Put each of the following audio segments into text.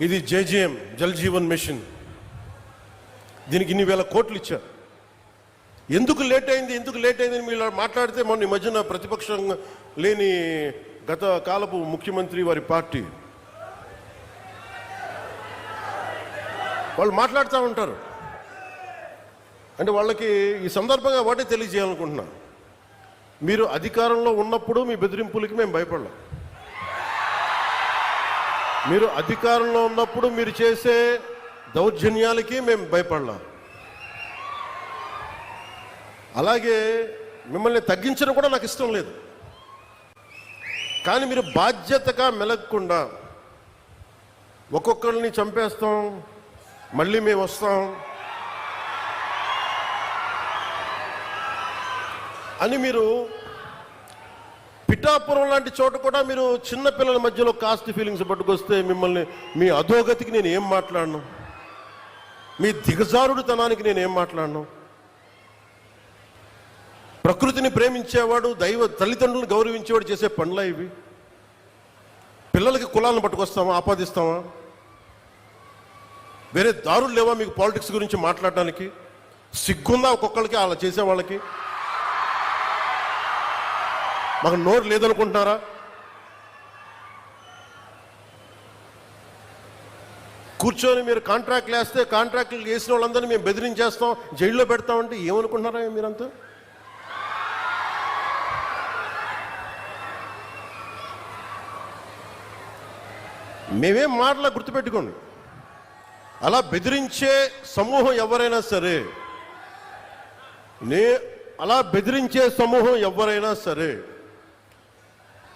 ఇది JJM Jal Jeevan machine. దీనికి ఇన్ని వేల కోట్లు ఇచ్చారు. ఎందుకు లేట్ అయింది ఎందుకు లేట్ అయింది అని మీరు మాట్లాడితే మొన్న ఈ మధ్యన ప్రతిపక్షం లేని గత కాలపు ముఖ్యమంత్రి వారి పార్టీ. వాళ్ళు మాట్లాడుతూ ఉంటారు. అంటే వాళ్ళకి ఈ సందర్భంగా వాటే తెలియజేయాలనుకుంటున్నాను. మీరు అధికారంలో ఉన్నప్పుడు మీ బెదిరింపులకి మేము భయపడలేం. మీరు అధికారంలో ఉన్నప్పుడు మీరు చేసే దౌర్జన్యాలకి మేము భయపడలేం. అలాగే మిమ్మల్ని తగ్గించడం కూడా నాకు ఇష్టం లేదు. కానీ మీరు బాధ్యతగా మెలగకుండా ఒక్కొక్కరిని చంపేస్తాం మళ్ళీ మేము వస్తాం అని మీరు పిఠాపురం లాంటి చోట కూడా మీరు చిన్న పిల్లల మధ్యలో కాస్ట్ ఫీలింగ్స్ పట్టుకొస్తే మిమ్మల్ని మీ అధోగతికి నేను ఏం మాట్లాడను? మీ దిగజారుడుతనానికి నేను ఏం మాట్లాడను? ప్రకృతిని ప్రేమించేవాడు దైవ తల్లిదండ్రులను గౌరవించేవాడు చేసే పనులా ఇవి? పిల్లలకి కులాలను పట్టుకొస్తామా? ఆపాదిస్తామా? వేరే దారులు లేవా మీకు పాలిటిక్స్ గురించి మాట్లాడడానికి సిగ్గుందా ఒక్కొక్కరికి అలా చేసే వాళ్ళకి మాకు నోరు లేదనుకుంటున్నారా? కూర్చొని మీరు కాంట్రాక్ట్లు వేస్తే కాంట్రాక్ట్లు వేసిన వాళ్ళందరినీ మేము బెదిరించేస్తాం జైల్లో పెడతామంటే ఏమనుకుంటున్నారా మీరంతా? మేమేం మాటలా గుర్తుపెట్టుకోండి. అలా బెదిరించే సమూహం ఎవరైనా సరే నే అలా బెదిరించే సమూహం ఎవరైనా సరే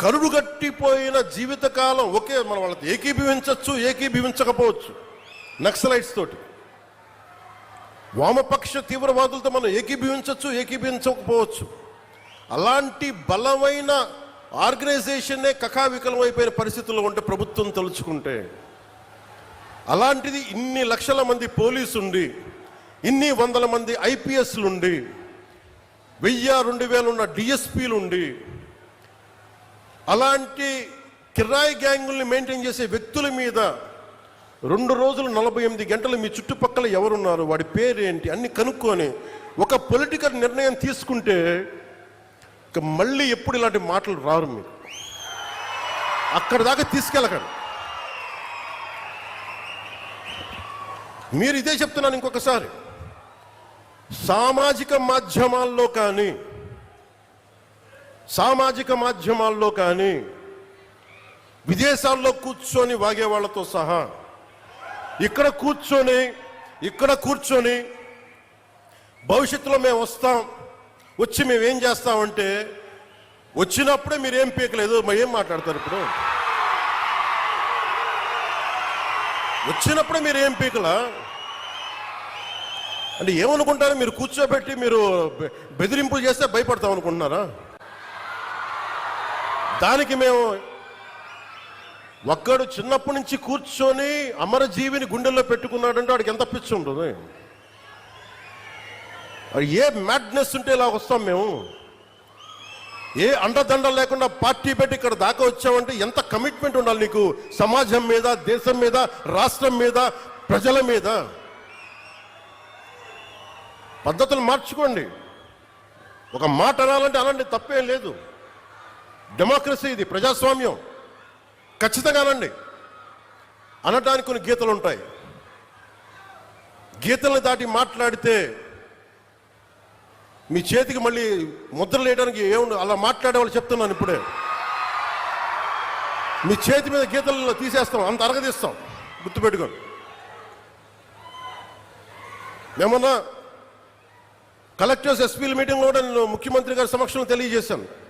కరుడుగట్టిపోయిన జీవితకాలం ఒకే మనం వాళ్ళతో ఏకీభవించవచ్చు ఏకీభవించకపోవచ్చు. నక్సలైట్స్ తోటి. వామపక్ష తీవ్రవాదులతో మనం ఏకీభవించవచ్చు ఏకీభవించకపోవచ్చు. అలాంటి బలమైన ఆర్గనైజేషన్నే కకావికలం అయిపోయిన పరిస్థితుల్లో ఉంటే ప్రభుత్వం తలుచుకుంటే అలాంటిది ఇన్ని లక్షల మంది పోలీసు ఉండి ఇన్ని వందల మంది ఐపీఎస్లుండి వెయ్యి రెండు వేలు ఉన్న ఉండి అలాంటి కిరాయి గ్యాంగుల్ని మెయింటైన్ చేసే వ్యక్తుల మీద రెండు రోజులు నలభై ఎనిమిది గంటలు మీ చుట్టుపక్కల ఎవరున్నారు? వాడి పేరేంటి? అన్ని కనుక్కొని ఒక పొలిటికల్ నిర్ణయం తీసుకుంటే ఇక మళ్ళీ ఎప్పుడు ఇలాంటి మాటలు రారు మీరు అక్కడ దాకా తీసుకెళ్ళకండి. మీరు ఇదే చెప్తున్నాను ఇంకొకసారి. సామాజిక మాధ్యమాల్లో కానీ సామాజిక మాధ్యమాల్లో కానీ విదేశాల్లో కూర్చొని వాగే వాళ్ళతో సహా ఇక్కడ కూర్చొని ఇక్కడ కూర్చొని భవిష్యత్తులో మేము వస్తాం వచ్చి మేమేం చేస్తామంటే వచ్చినప్పుడే మీరు ఏం పీకలేదు మరి ఏం మాట్లాడతారు ఇప్పుడు? వచ్చినప్పుడే మీరు ఏం పీకలా? అంటే ఏమనుకుంటారు? మీరు కూర్చోబెట్టి మీరు బె- బెదిరింపులు చేస్తే భయపడతాం అనుకుంటున్నారా? దానికి మేము ఒక్కడు చిన్నప్పటి నుంచి కూర్చొని అమరజీవిని గుండెల్లో పెట్టుకున్నాడంటే వాడికి ఎంత పిచ్చి ఉంటుంది? ఏ మ్యాడ్నెస్ ఉంటే ఇలా వస్తాం మేము? ఏ అండదండ లేకుండా పార్టీ పెట్టి ఇక్కడ దాకా వచ్చామంటే ఎంత కమిట్మెంట్ ఉండాలి నీకు? సమాజం మీద దేశం మీద రాష్ట్రం మీద ప్రజల మీద? పద్ధతులు మార్చుకోండి. ఒక మాట అనాలంటే అలాంటి తప్పేం లేదు. డెమోక్రసీ ఇది ప్రజాస్వామ్యం. ఖచ్చితంగా అనండి అనటానికి కొన్ని గీతలు ఉంటాయి. గీతల్ని దాటి మాట్లాడితే మీ చేతికి మళ్ళీ ముద్రలు వేయడానికి ఏముంది అలా మాట్లాడేవాళ్ళు చెప్తున్నాను ఇప్పుడే. మీ చేతి మీద గీతలు తీసేస్తాం అంత అరగదీస్తాం. గుర్తుపెట్టుకోండి. మేమన్నా కలెక్టర్స్ ఎస్పీల మీటింగ్లో కూడా నేను ముఖ్యమంత్రి గారి సమక్షంలో తెలియజేశాను.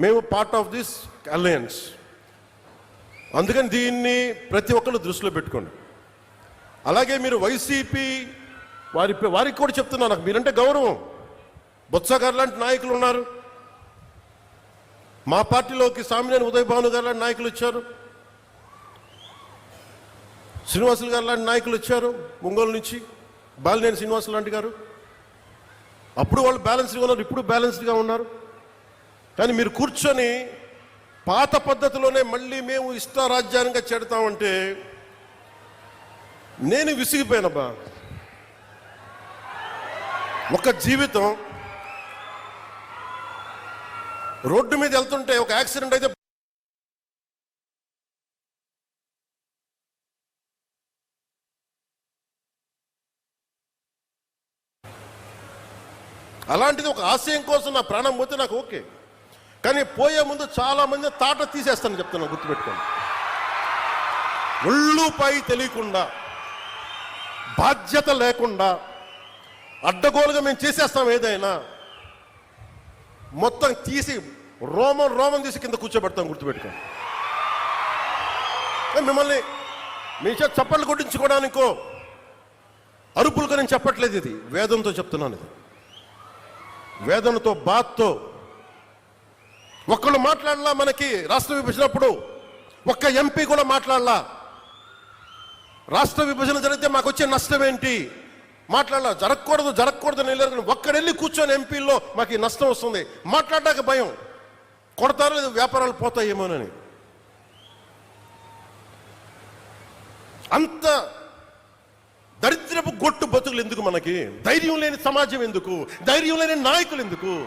మేము పార్ట్ ఆఫ్ దిస్ అలయన్స్ అందుకని దీన్ని ప్రతి ఒక్కరు దృష్టిలో పెట్టుకోండి. అలాగే మీరు వైసీపీ వారి వారికి కూడా చెప్తున్నా నాకు. మీరంటే గౌరవం. బొత్స గారు లాంటి నాయకులు ఉన్నారు. మా పార్టీలోకి సామినేని ఉదయ్ భాను గారు లాంటి నాయకులు వచ్చారు. శ్రీనివాసులు గారు లాంటి నాయకులు వచ్చారు ఒంగోలు నుంచి. బాలినేని శ్రీనివాసులు లాంటి గారు. అప్పుడు వాళ్ళు బ్యాలెన్స్డ్గా ఉన్నారు ఇప్పుడు బ్యాలెన్స్డ్గా ఉన్నారు. కానీ మీరు కూర్చొని పాత పద్ధతిలోనే మళ్ళీ మేము ఇష్టారాజ్యాంగంగా చెడతామంటే నేను విసిగిపోయానబ్బా ఒక జీవితం రోడ్డు మీద వెళ్తుంటే ఒక యాక్సిడెంట్ అయితే అలాంటిది ఒక ఆశయం కోసం నా ప్రాణం పోతే నాకు ఓకే. కానీ పోయే ముందు చాలా మంది తాట తీసేస్తాను చెప్తున్నాను గుర్తుపెట్టుకోండి. ఒళ్ళుపై తెలియకుండా బాధ్యత లేకుండా అడ్డగోలుగా మేము చేసేస్తాం ఏదైనా మొత్తం తీసి రోమం రోమం తీసి కింద కూర్చోబెడతాం గుర్తుపెట్టుకోండి. మిమ్మల్ని మీ చేత చప్పట్లు కొట్టించుకోవడానికో అరుపులుగా నేను చెప్పట్లేదు ఇది. వేదంతో చెప్తున్నాను ఇది. వేదనతో బాత్తో ఒక్కళ్ళు మాట్లాడలా మనకి? రాష్ట్ర విభజనప్పుడు ఒక్క ఎంపీ కూడా మాట్లాడలా? రాష్ట్ర విభజన జరిగితే మాకు వచ్చే నష్టం ఏంటి? మాట్లాడాల? జరగకూడదు జరగకూడదు అని ఒక్కడెళ్ళి కూర్చొని ఎంపీల్లో మాకు ఈ నష్టం వస్తుంది. మాట్లాడడానికి భయం. కొడతారో లేదు వ్యాపారాలు పోతాయేమోనని. అంత దరిద్రపు గొట్టు బతుకులు ఎందుకు మనకి? ధైర్యం లేని సమాజం ఎందుకు? ధైర్యం లేని నాయకులు ఎందుకు?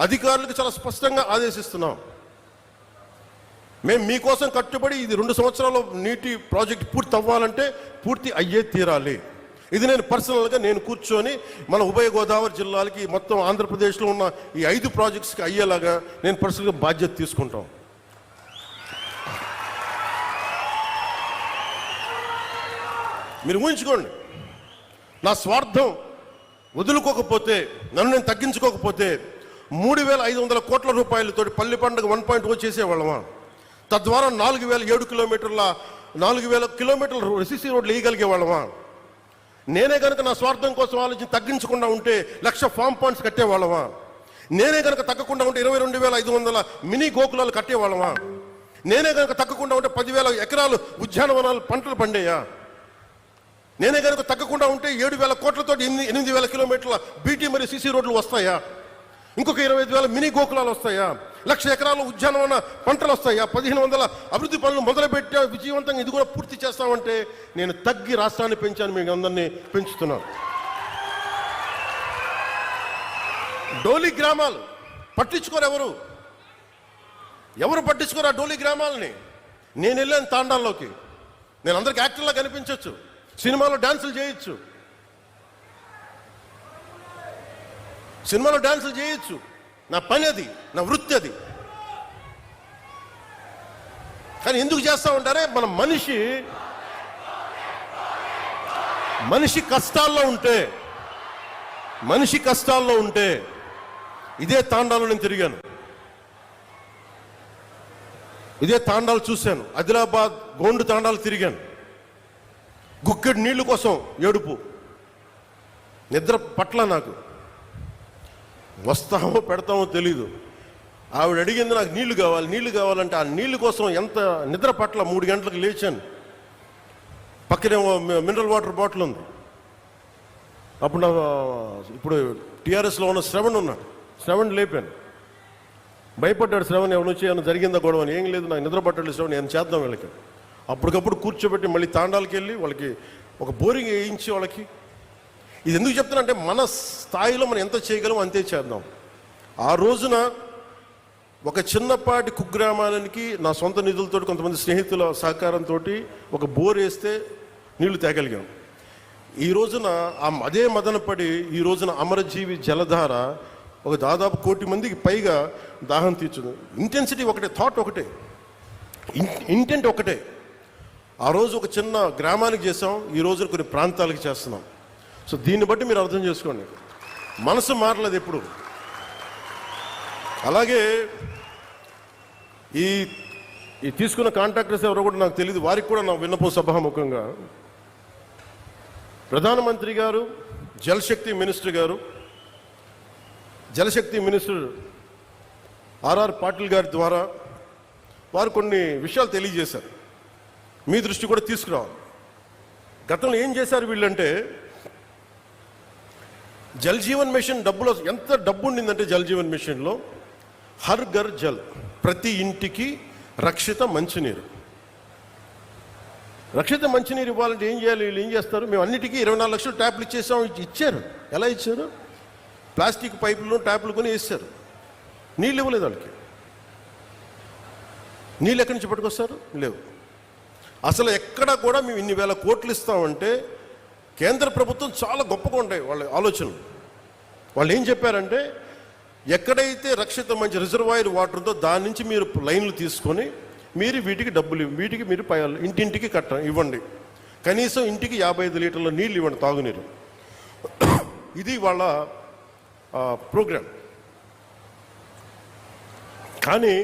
అధికారులకు చాలా స్పష్టంగా ఆదేశిస్తున్నాం. మేము మీకోసం కట్టుబడి ఇది రెండు సంవత్సరాలు నీటి ప్రాజెక్ట్ పూర్తి అవ్వాలంటే పూర్తి అయ్యే తీరాలి. ఇది నేను పర్సనల్గా నేను కూర్చొని మన ఉభయ గోదావరి జిల్లాలకి మొత్తం ఆంధ్రప్రదేశ్లో ఉన్న ఈ ఐదు ప్రాజెక్ట్స్కి అయ్యేలాగా నేను పర్సనల్గా బాధ్యత తీసుకుంటాం. మీరు ఊహించుకోండి. నా స్వార్థం వదులుకోకపోతే నన్ను నేను తగ్గించుకోకపోతే మూడు వేల ఐదు వందల కోట్ల రూపాయలతో పల్లి పండుగ వన్ పాయింట్ ఓ చేసేవాళ్ళమా? తద్వారా నాలుగు వేల ఏడు కిలోమీటర్ల నాలుగు వేల కిలోమీటర్ల ఎస్సీ రోడ్లు వేయగలిగే వాళ్ళమా నేనే కనుక నా స్వార్థం కోసం ఆలోచించి తగ్గించకుండా ఉంటే లక్ష ఫామ్ పాయింట్స్ కట్టేవాళ్ళమా? నేనే కనుక తగ్గకుండా ఉంటే ఇరవై రెండు వేల ఐదు వందల మినీ గోకులాలు కట్టేవాళ్ళమా? నేనే కనుక తగ్గకుండా ఉంటే పదివేల ఎకరాలు ఉద్యానవనాలు పంటలు పండేయా? నేనే కనుక తగ్గకుండా ఉంటే ఏడు వేల కోట్లతో ఎనిమిది ఎనిమిది వేల కిలోమీటర్ల బీటీ మరియు సిసి రోడ్లు వస్తాయా? ఇంకొక ఇరవై ఐదు వేల మినీ గోకులాలు వస్తాయా? లక్ష ఎకరాల ఉద్యానవన పంటలు వస్తాయా? పదిహేను వందల అభివృద్ధి పనులు మొదలుపెట్టా విజయవంతంగా ఇది కూడా పూర్తి చేస్తామంటే నేను తగ్గి రాష్ట్రాన్ని పెంచాను మీకు అందరినీ పెంచుతున్నాను. డోలి గ్రామాలు పట్టించుకోరు ఎవరు? ఎవరు పట్టించుకోరు ఆ డోలి గ్రామాలని? నేను వెళ్ళాను తాండాల్లోకి. నేను అందరికి యాక్టర్లా కనిపించవచ్చు సినిమాలో డాన్సులు చేయొచ్చు. సినిమాలో డాన్సులు చేయొచ్చు. నా పని అది నా వృత్తి అది. కానీ ఎందుకు చేస్తా ఉంటారే? మన మనిషి మనిషి కష్టాల్లో ఉంటే మనిషి కష్టాల్లో ఉంటే ఇదే తాండాలో నేను తిరిగాను. ఇదే తాండాలు చూశాను. ఆదిలాబాద్ గోండు తాండాలు తిరిగాను. గుక్కెడు నీళ్ళు కోసం ఏడుపు. నిద్ర పట్ల నాకు. వస్తామో పెడతామో తెలీదు. ఆవిడ అడిగింది నాకు నీళ్ళు కావాలి నీళ్ళు కావాలంటే ఆ నీళ్ళు కోసం ఎంత నిద్ర పట్ల మూడు గంటలకు లేచాను. పక్కనే మినరల్ వాటర్ బాటిల్ ఉంది. అప్పుడు నా ఇప్పుడు టీఆర్ఎస్లో ఉన్న శ్రవణ్ ఉన్నాడు. శ్రవణ్ లేపాను. భయపడ్డాడు శ్రవణ్ ఎవరు వచ్చి ఏమైనా జరిగిందా గొడవ అని? ఏం లేదు నాకు నిద్ర పట్టాడు శ్రవణ్ ఏం చేద్దాం వీళ్ళకి. అప్పటికప్పుడు కూర్చోబెట్టి మళ్ళీ తాండాలకి వెళ్ళి వాళ్ళకి ఒక బోరింగ్ వేయించి వాళ్ళకి ఇది ఎందుకు చెప్తున్నా అంటే మన స్థాయిలో మనం ఎంత చేయగలం అంతే చేద్దాం. ఆ రోజున ఒక చిన్నపాటి కుగ్రామానికి నా సొంత నిధులతో కొంతమంది స్నేహితుల సహకారంతో ఒక బోర్ వేస్తే నీళ్ళు తేగలిగాం. ఈ రోజున ఆ అదే మదనపడి ఈ రోజున అమరజీవి జలధార ఒక దాదాపు కోటి మందికి పైగా దాహం తీర్చుంది. ఇంటెన్సిటీ ఒకటే థాట్ ఒకటే. ఇంటెంట్ ఒకటే. ఆ రోజు ఒక చిన్న గ్రామానికి చేసాం ఈ రోజున కొన్ని ప్రాంతాలకు చేస్తున్నాం. సో దీన్ని బట్టి మీరు అర్థం చేసుకోండి. మనసు మారలేదు ఎప్పుడు. అలాగే ఈ ఈ తీసుకున్న కాంట్రాక్టర్స్ ఎవరో కూడా నాకు తెలియదు వారికి కూడా నా విన్నపం సభాముఖంగా. ప్రధానమంత్రి గారు జలశక్తి మినిస్టర్ గారు జలశక్తి మినిస్టర్ ఆర్ఆర్ పాటిల్ గారి ద్వారా వారు కొన్ని విషయాలు తెలియజేశారు. మీ దృష్టి కూడా తీసుకురావాలి. గతంలో ఏం చేశారు వీళ్ళంటే జల్ జీవన్ మిషన్ డబ్బులో ఎంత డబ్బు ఉండిందంటే జల్ జీవన్ మిషన్లో? హర్ ఘర్ జల్ ప్రతి ఇంటికి రక్షిత మంచినీరు. రక్షిత మంచినీరు ఇవ్వాలంటే ఏం చేయాలి? వీళ్ళు ఏం చేస్తారు? మేము అన్నిటికీ ఇరవై నాలుగు లక్షలు ట్యాప్లు ఇచ్చేసాం ఇచ్చారు. ఎలా ఇచ్చారు? ప్లాస్టిక్ పైపులు ట్యాపులు కొని వేస్తారు. నీళ్ళు ఇవ్వలేదు వాళ్ళకి. నీళ్ళు ఎక్కడి నుంచి పట్టుకొస్తారు? లేవు. అసలు ఎక్కడ కూడా మేము ఇన్ని వేల కోట్లు ఇస్తామంటే కేంద్ర ప్రభుత్వం చాలా గొప్పగా ఉంటాయి వాళ్ళ ఆలోచనలు. వాళ్ళు ఏం చెప్పారంటే ఎక్కడైతే రక్షిత మంచి రిజర్వాయర్ వాటర్ ఉందో దాని నుంచి మీరు లైన్లు తీసుకొని మీరు వీటికి డబ్బులు ఇవ్వ- వీటికి మీరు పై ఇంటింటికి కట్ట ఇవ్వండి. కనీసం ఇంటికి యాభై ఐదు లీటర్ల నీళ్ళు ఇవ్వండి తాగునీరు. ఇది వాళ్ళ ప్రోగ్రామ్ కానీ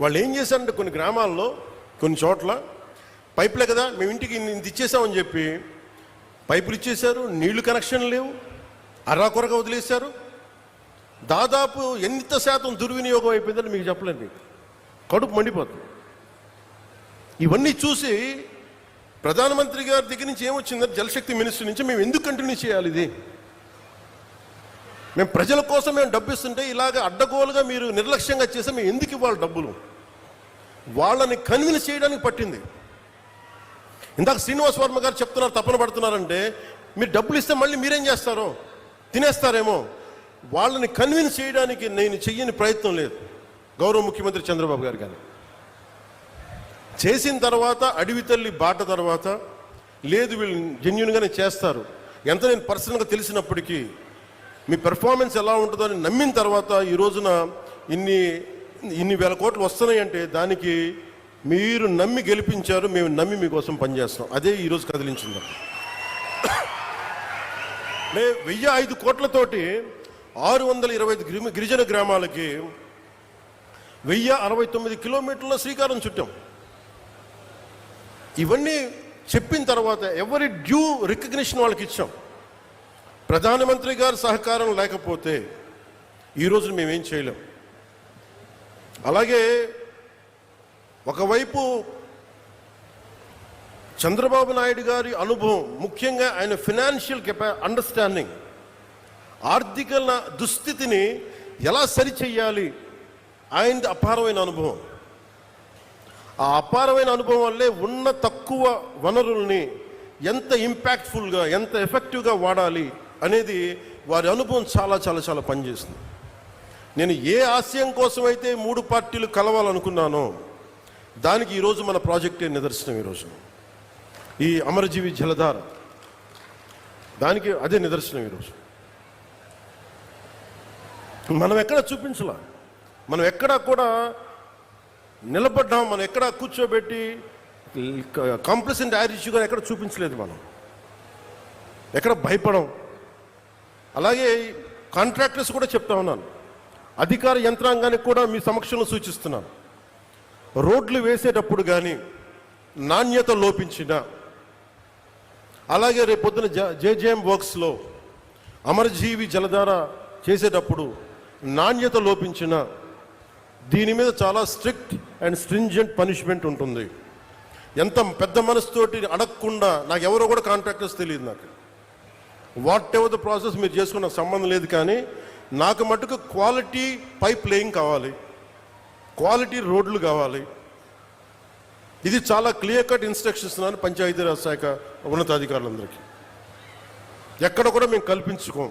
వాళ్ళు ఏం చేశారంటే కొన్ని గ్రామాల్లో కొన్ని చోట్ల పైపులే కదా మేము ఇంటికి ఇంత ఇచ్చేసామని చెప్పి పైపులు ఇచ్చేశారు నీళ్ళు కనెక్షన్ లేవు అర్రాకొరగా వదిలేశారు. దాదాపు ఎంత శాతం దుర్వినియోగం అయిపోయిందని మీకు చెప్పలేండి మీకు కడుపు మండిపోతుంది. ఇవన్నీ చూసి ప్రధానమంత్రి గారి దగ్గర నుంచి ఏమొచ్చిందంటే జలశక్తి మినిస్టర్ నుంచి మేము ఎందుకు కంటిన్యూ చేయాలి ఇది? మేము ప్రజల కోసం మేము డబ్బు ఇస్తుంటే ఇలాగ అడ్డగోలుగా మీరు నిర్లక్ష్యంగా చేస్తే మేము ఎందుకు ఇవ్వాలి డబ్బులు? వాళ్ళని కన్విన్స్ చేయడానికి పట్టింది. ఇందాక శ్రీనివాస్ వర్మ గారు చెప్తున్నారు తపన పడుతున్నారంటే మీరు డబ్బులు ఇస్తే మళ్ళీ మీరేం చేస్తారో? తినేస్తారేమో? వాళ్ళని కన్విన్స్ చేయడానికి నేను చెయ్యని ప్రయత్నం లేదు. గౌరవ ముఖ్యమంత్రి చంద్రబాబు గారు కానీ చేసిన తర్వాత అడవి తల్లి బాట తర్వాత లేదు వీళ్ళు జెన్యున్గానే చేస్తారు. ఎంత నేను పర్సనల్గా తెలిసినప్పటికీ మీ పెర్ఫార్మెన్స్ ఎలా ఉంటుందో అని నమ్మిన తర్వాత ఈ రోజున ఇన్ని ఇన్ని వేల కోట్లు వస్తున్నాయంటే దానికి మీరు నమ్మి గెలిపించారు మేము నమ్మి మీకోసం పనిచేస్తాం. అదే ఈరోజు కదిలించింది. మే వెయ్యి ఐదు కోట్లతోటి ఆరు వందల ఇరవై ఐదు గిరి- గిరిజన గ్రామాలకి వెయ్యి అరవై తొమ్మిది కిలోమీటర్ల శ్రీకారం చుట్టాం. ఇవన్నీ చెప్పిన తర్వాత ఎవరి డ్యూ రికగ్నిషన్ వాళ్ళకి ఇచ్చాం. ప్రధానమంత్రి గారి సహకారం లేకపోతే ఈరోజు మేమేం చేయలేం. అలాగే ఒకవైపు చంద్రబాబు నాయుడు గారి అనుభవం ముఖ్యంగా ఆయన ఫినాన్షియల్ కెపా అండర్స్టాండింగ్ ఆర్థిక దుస్థితిని ఎలా సరిచెయ్యాలి ఆయనది అపారమైన అనుభవం. ఆ అపారమైన అనుభవం వల్లే ఉన్న తక్కువ వనరుల్ని ఎంత ఇంపాక్ట్ఫుల్గా ఎంత ఎఫెక్టివ్గా వాడాలి అనేది వారి అనుభవం చాలా చాలా చాలా పనిచేస్తుంది. నేను ఏ ఆశయం కోసం అయితే మూడు పార్టీలు కలవాలనుకున్నానో దానికి ఈరోజు మన ప్రాజెక్టే నిదర్శనం ఈరోజు ఈ అమరజీవి జలధార. దానికి అదే నిదర్శనం ఈరోజు మనం ఎక్కడ చూపించలా? మనం ఎక్కడ కూడా నిలబడ్డాం మనం ఎక్కడ కూర్చోబెట్టి కాంప్లసెంట్ యాటిట్యూడ్గా ఎక్కడ చూపించలేదు మనం. ఎక్కడ భయపడం. అలాగే కాంట్రాక్టర్స్ కూడా చెప్తా ఉన్నాను. అధికార యంత్రాంగానికి కూడా మీ సమక్షంలో సూచిస్తున్నాను. రోడ్లు వేసేటప్పుడు కానీ నాణ్యత లోపించిన అలాగే రేపొద్దున జేజేఎం వర్క్స్లో అమరజీవి జలధార చేసేటప్పుడు నాణ్యత లోపించిన దీని మీద చాలా స్ట్రిక్ట్ అండ్ స్ట్రింజెంట్ పనిష్మెంట్ ఉంటుంది. ఎంత పెద్ద మనసుతోటి అడగకుండా నాకు ఎవరో కూడా కాంట్రాక్టర్స్ తెలియదు నాకు. వాట్ ఎవర్ ద ప్రాసెస్ మీరు చేసుకున్న సంబంధం లేదు కానీ నాకు మటుకు క్వాలిటీ పైప్ లేయింగ్ కావాలి. క్వాలిటీ రోడ్లు కావాలి. ఇది చాలా క్లియర్ కట్ ఇన్స్ట్రక్షన్స్ ఇస్తున్నాను పంచాయతీరాజ్ శాఖ ఉన్నతాధికారులందరికీ. ఎక్కడ కూడా మేము కల్పించుకోం.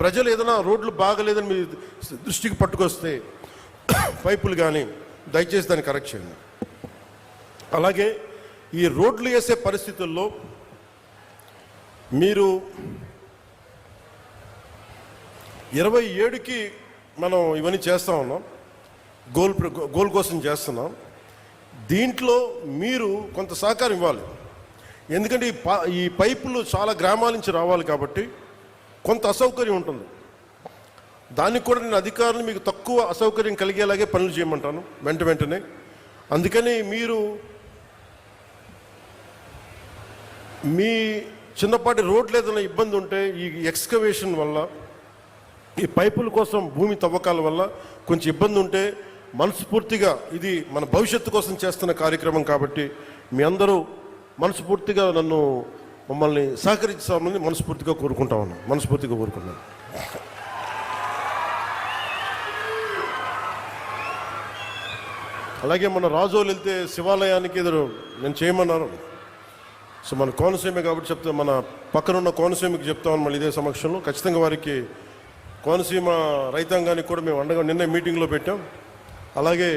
ప్రజలు ఏదైనా రోడ్లు బాగలేదని మీ దృష్టికి పట్టుకొస్తే పైపులు కానీ దయచేసి దాన్ని కరెక్ట్ చేయండి. అలాగే ఈ రోడ్లు వేసే పరిస్థితుల్లో మీరు ఇరవై ఏడుకి మనం ఇవన్నీ చేస్తా ఉన్నాం. గోల్ గోల్ కోసం చేస్తున్నాం. దీంట్లో మీరు కొంత సహకారం ఇవ్వాలి. ఎందుకంటే ఈ ఈ పైపులు చాలా గ్రామాల నుంచి రావాలి కాబట్టి కొంత అసౌకర్యం ఉంటుంది. దానికి కూడా నేను అధికారులు మీకు తక్కువ అసౌకర్యం కలిగేలాగే పనులు చేయమంటాను వెంట వెంటనే. అందుకని మీరు మీ చిన్నపాటి రోడ్లు ఏదైనా ఇబ్బంది ఉంటే ఈ ఎక్స్కవేషన్ వల్ల ఈ పైపుల కోసం భూమి తవ్వకాల వల్ల కొంచెం ఇబ్బంది ఉంటే మనస్ఫూర్తిగా ఇది మన భవిష్యత్తు కోసం చేస్తున్న కార్యక్రమం కాబట్టి మీ అందరూ మనస్ఫూర్తిగా నన్ను మమ్మల్ని సహకరించామని మనస్ఫూర్తిగా కోరుకుంటా ఉన్నాను మనస్ఫూర్తిగా కోరుకున్నాను అలాగే మన రాజోలు వెళ్తే శివాలయానికి ఎదురు నేను చేయమన్నాను సో మన కోనసీమ కాబట్టి చెప్తే మన పక్కనున్న కోనసీమకి చెప్తామని మళ్ళీ ఇదే సమక్షంలో. ఖచ్చితంగా వారికి కోనసీమ రైతాంగానికి కూడా మేము అండగా నిన్న మీటింగ్లో పెట్టాం. అలాగే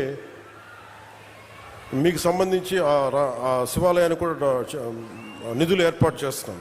మీకు సంబంధించి ఆ శివాలయాన్ని ఆ కూడా నిధులు ఏర్పాటు చేస్తాం